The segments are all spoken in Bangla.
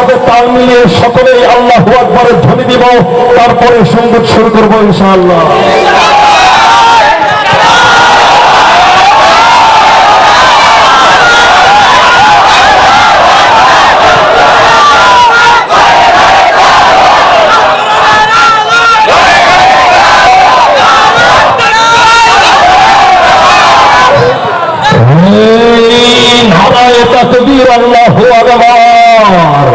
সাথে তাল মিলিয়ে সকলেই আল্লাহ আকবরের ধ্বনি দিব, তারপরে সংগীত শুরু করব ইনশাআল্লাহ। তাকবীর আল্লাহ আকবার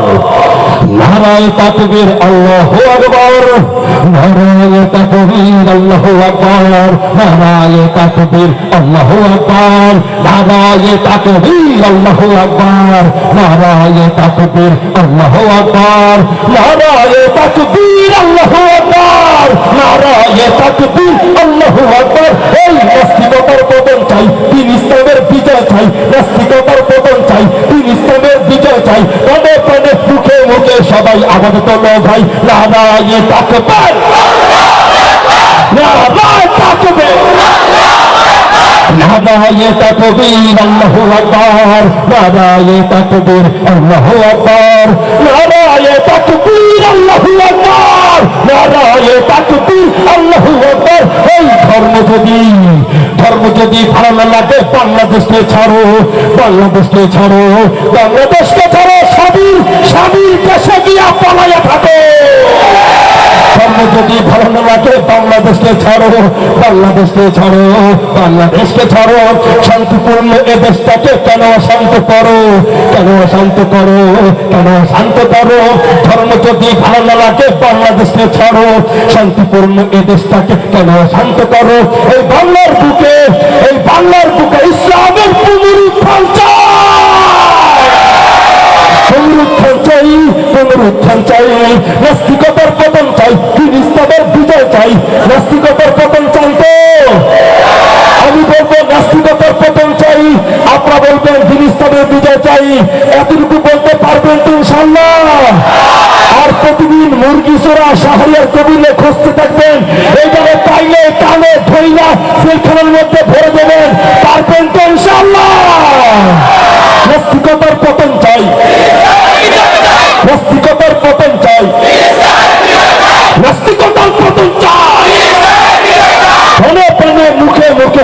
নারায় তাকবীর আল্লাহ চাই, তিন ইসলামের বিজয় চাই, নাস্তিকতার পতন চাই, তিন ইসলামের বিজয় চাই প্রাণে প্রাণে মুখে মুখে সবাই আবাদত লো ভাই তাকবীর ধর্ম যদি ধর্ম যদি ভালো লাগে, বাংলাদেশকে ছাড়ো বাংলাদেশকে ছাড়ো বাংলাদেশকে ছাড়ো স্বামীর যদি ভালো লাগে বাংলাদেশকে ছাড়ো বাংলাদেশকে ছাড়ো বাংলাদেশকে ছাড়ো, শান্তিপূর্ণ এ দেশটাকে কেন অশান্ত করো? কেন অশান্ত করো? কেন শান্ত করো? ধর্ম যদি ভালো না লাগে বাংলাদেশকে ছাড়ো, শান্তিপূর্ণ এ দেশটাকে কেন শান্ত করো? এই বাংলার বুকে, এই বাংলার বুকে ইসলামের চাই। পুনরুত্থান চাই পুনরুত্থান চাই। নাস্তিকতার পতন চাই দিন ইসলামের বিজয় চাই, নাস্তিকতার পতন চাই তো। আমি বলব, নাস্তিকতার পতন চাই। আপনারা বলবেন দিন ইসলামের বিজয় চাই। এতটুকু বলতে পারবেন তো ইনশাল্লাহ আর প্রতিদিন মুরগি চোরা শাহরিয়ার কবিলে খুঁজতে থাকবেন। এইভাবে পাইলে কানে ধইলা জেলখানার মধ্যে ভরে দেবেন। পারবেন তো ইনশাল্লাহ নাস্তিকতার পতন চাই নাস্তিকতার পতন চাই প্রাণে প্রাণে মুখে মুখে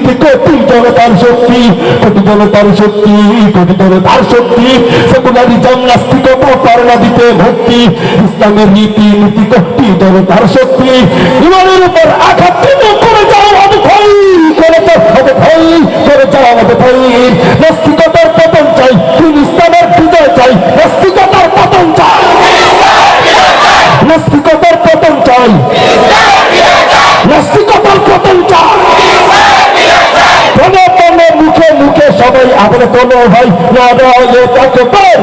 নীতি কোটি জনতার শক্তি, কোটি জনতার শক্তি, কোটি জনতার শক্তি, সেকুলারিজম, নাস্তিকতা প্রতারণা দিতে ভক্তি, ইসলামের নীতি নীতি কোটি জনতার শক্তি। ইমানের উপর আঘাত করে যাও আমি ভাই করে যাও আমাদের ভাই করে যাও আমাদের ভাই আপনার কোনো ভাই না রয়ে থাকবেন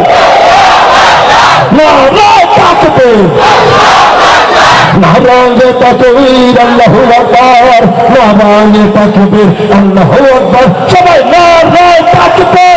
না রয়ে থাকবেন নারাঙ্গে তাকবীর আল্লাহু আকবার।